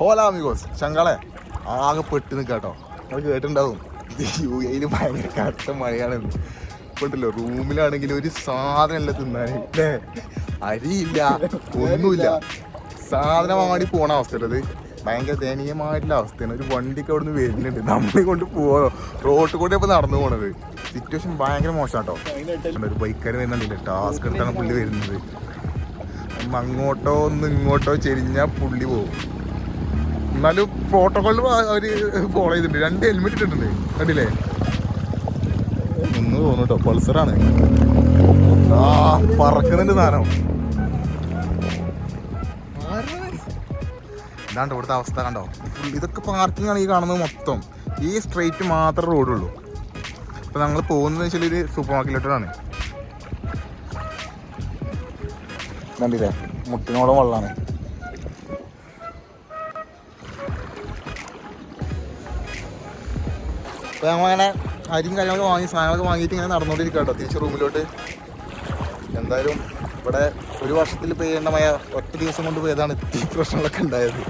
ഹോലാമിഗോസ് ചങ്കളെ ആകെ പെട്ട് നിൽക്കാട്ടോ നിങ്ങൾ കേട്ടിട്ടുണ്ടാവും. യു എയിൽ ഭയങ്കര കട്ട മഴയാണ്. ഇപ്പോണ്ടല്ലോ റൂമിലാണെങ്കിൽ ഒരു സാധനമല്ല തിന്നാൻ. അരിയില്ല ഒന്നുമില്ല. സാധനം വാങ്ങി പോണ അവസ്ഥയുള്ളത് ഭയങ്കര ദയനീയമായിട്ടുള്ള അവസ്ഥയാണ്. ഒരു വണ്ടിക്ക് അവിടെ നിന്ന് വരുന്നുണ്ട്. നമ്മളെ കൊണ്ട് പോവോ. റോഡ് കൂടെ ഇപ്പൊ നടന്നു പോണത്. സിറ്റുവേഷൻ ഭയങ്കര മോശം കേട്ടോ. ഒരു ബൈക്കാർ വരുന്നുണ്ടല്ലേ ടാസ്ക് എടുത്താണ് പുള്ളി വരുന്നത്. അങ്ങോട്ടോ ഒന്ന് ഇങ്ങോട്ടോ ചെരിഞ്ഞാൽ പുള്ളി പോകും എന്നാലും പ്രോട്ടോകോളിൽ അവർ ഫോളോ ചെയ്തിട്ടുണ്ട്. രണ്ട് ഹെൽമെറ്റ് ഇട്ടിട്ടുണ്ട്. കണ്ടില്ലേ? ഒന്ന് തോന്നു കേട്ടോ. പൾസറാണ് ആ പറക്കുന്നുണ്ട് സാധനം. ഇതാണ്ട് ഇവിടുത്തെ അവസ്ഥ കണ്ടോ? ഇതൊക്കെ പാർക്കിംഗ് ആണ് ഈ കാണുന്നത് മൊത്തം. ഈ സ്ട്രെയിറ്റ് മാത്രമേ റോഡുള്ളൂ ഇപ്പൊ ഞങ്ങൾ പോകുന്നത് വെച്ചാൽ ഒരു സൂപ്പർ മാർക്കറ്റിലോട്ടാണ് കണ്ടില്ലേ? മുട്ടിനോളം വെള്ളമാണ് അപ്പോൾ ഞങ്ങളങ്ങനെ അരിയും കാര്യങ്ങളൊക്കെ വാങ്ങി സാധനങ്ങളൊക്കെ വാങ്ങിയിട്ട് ഇങ്ങനെ നടന്നുകൊണ്ടിരിക്കുക കേട്ടോ തിരിച്ച് റൂമിലോട്ട്. എന്തായാലും ഇവിടെ ഒരു വർഷത്തിൽ പെയ്യേണ്ട മഴ ഒറ്റ ദിവസം കൊണ്ട് പോയതാണ് ഈ പ്രശ്നങ്ങളൊക്കെ ഉണ്ടായത്.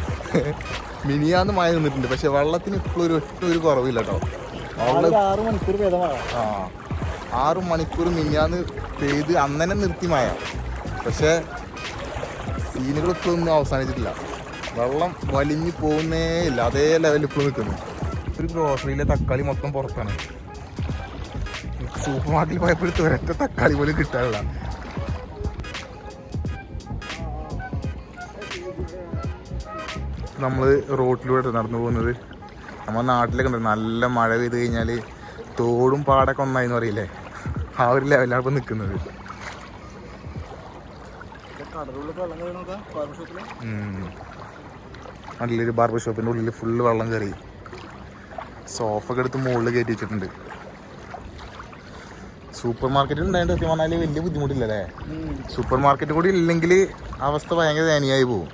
മിനിയാന്ന് മഴ നിന്നിട്ടുണ്ട് പക്ഷെ വെള്ളത്തിന് ഇപ്പോഴും ഒരു ഒറ്റ ഒരു കുറവില്ല കേട്ടോ. ആറ് മണിക്കൂർ ആ ആറ് മണിക്കൂർ മിനിയാന്ന് പെയ്ത് അന്നനെ നിർത്തി മഴ. പക്ഷേ സീനുകളൊക്കെ ഒന്നും അവസാനിച്ചിട്ടില്ല. വെള്ളം വലിഞ്ഞു പോകുന്നേ ഇല്ല അതേ ലെവലിൽ ഇപ്പോൾ നിൽക്കുന്നു. ഒരു ഗ്രോസറിയിലെ തക്കാളി മൊത്തം പുറത്താണ്. സൂപ്പർ മാർക്കറ്റിൽ പോയപ്പോഴത്തെ ഒരൊറ്റ തക്കാളി പോലും കിട്ടാനില്ല നമ്മൾ റോട്ടിലൂടെ നടന്നു പോകുന്നത്. നമ്മുടെ നാട്ടിലൊക്കെ ഉണ്ട്. നല്ല മഴ പെയ്ത് കഴിഞ്ഞാൽ തോടും പാടൊക്കെ ഒന്നായി എന്ന് പറയില്ലേ? ആ ഒരു ലെവലാണ് ഇപ്പം നിൽക്കുന്നത് നല്ലൊരു ബാർബർ ഷോപ്പിന്റെ ഉള്ളിൽ ഫുള്ള് വെള്ളം കയറി. സോഫ ഒക്കെ എടുത്ത് മുകളിൽ കയറ്റി വെച്ചിട്ടുണ്ട്. സൂപ്പർ മാർക്കറ്റ് ഉണ്ടായത് സത്യം പറഞ്ഞാൽ വലിയ ബുദ്ധിമുട്ടില്ലല്ലേ? സൂപ്പർ മാർക്കറ്റ് കൂടി ഇല്ലെങ്കിൽ അവസ്ഥ ഭയങ്കര ദയനീയമായി പോകും.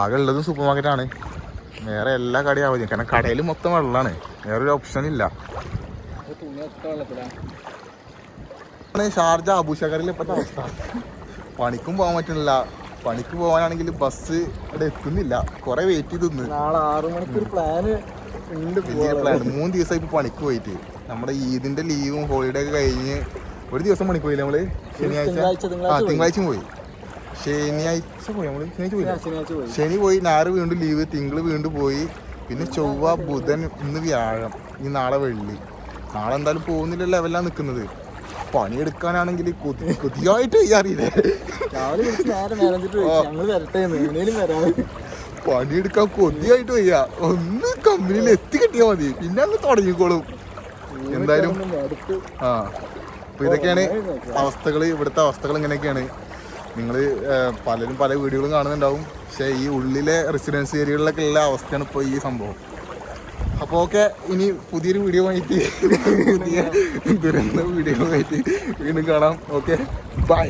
ആകെ ഉള്ളതും സൂപ്പർ മാർക്കറ്റാണ് വേറെ എല്ലാ കടയും അവധി കാരണം കടയിൽ മൊത്തം വെള്ളമാണ് വേറൊരു ഓപ്ഷൻ ഇല്ല. ഷാർജ അബൂഷക്കറിൽ ഇപ്പോഴത്തെ അവസ്ഥ. പണിക്കും പോകാൻ പറ്റുന്നില്ല. പണിക്ക് പോകാനാണെങ്കിൽ ബസ് ഇവിടെ എത്തുന്നില്ല. കുറെ വെയിറ്റ് ചെയ്ത് നാളെ മണിക്ക് ഒരു പ്ലാന് ഉണ്ട് പ്ലാൻ മൂന്ന് ദിവസം ഇപ്പൊ പണിക്ക് പോയിട്ട്. നമ്മുടെ ഈദിന്റെ ലീവും ഹോളിഡേ ഒക്കെ കഴിഞ്ഞ് ഒരു ദിവസം പണിക്ക് പോയില്ല നമ്മൾ? ശനിയാഴ്ച? ആ പോയി. തിങ്കളാഴ്ച പോയി. ശനിയാഴ്ച പോയി നമ്മൾ? ശനിയാഴ്ച പോയി. ശനി പോയി ഞായർ വീണ്ടും ലീവ് തിങ്കൾ വീണ്ടും പോയി. പിന്നെ ചൊവ്വ ബുധൻ ഇന്ന് വ്യാഴം ഈ നാളെ വെള്ളി. നാളെ എന്തായാലും പോകുന്നില്ല ലെവലാണ് നിൽക്കുന്നത് പണിയെടുക്കാനാണെങ്കിൽ കൊതി കൊതിയായിട്ട് വരാം. പണിയെടുക്കാൻ കൊതിയായിട്ട് വയ്യ. ഒന്ന് കമ്പനിയിൽ എത്തി കിട്ടിയാൽ മതി. പിന്നെ അങ്ങ് തുടങ്ങിക്കോളും. എന്തായാലും ആ. അപ്പൊ ഇതൊക്കെയാണ് അവസ്ഥകൾ ഇവിടുത്തെ അവസ്ഥകൾ ഇങ്ങനെയൊക്കെയാണ്. നിങ്ങൾ പലരും പല വീഡിയോകളും കാണുന്നുണ്ടാവും. പക്ഷേ ഈ ഉള്ളിലെ റെസിഡൻസ് ഏരിയകളിലൊക്കെ ഉള്ള അവസ്ഥയാണ് ഇപ്പോൾ ഈ സംഭവം. അപ്പോൾ ഓക്കെ ഇനി പുതിയൊരു വീഡിയോ ആയിട്ട് പുതിയ ദുരന്ത വീഡിയോ ആയിട്ട് വീണ്ടും കാണാം. Okay bye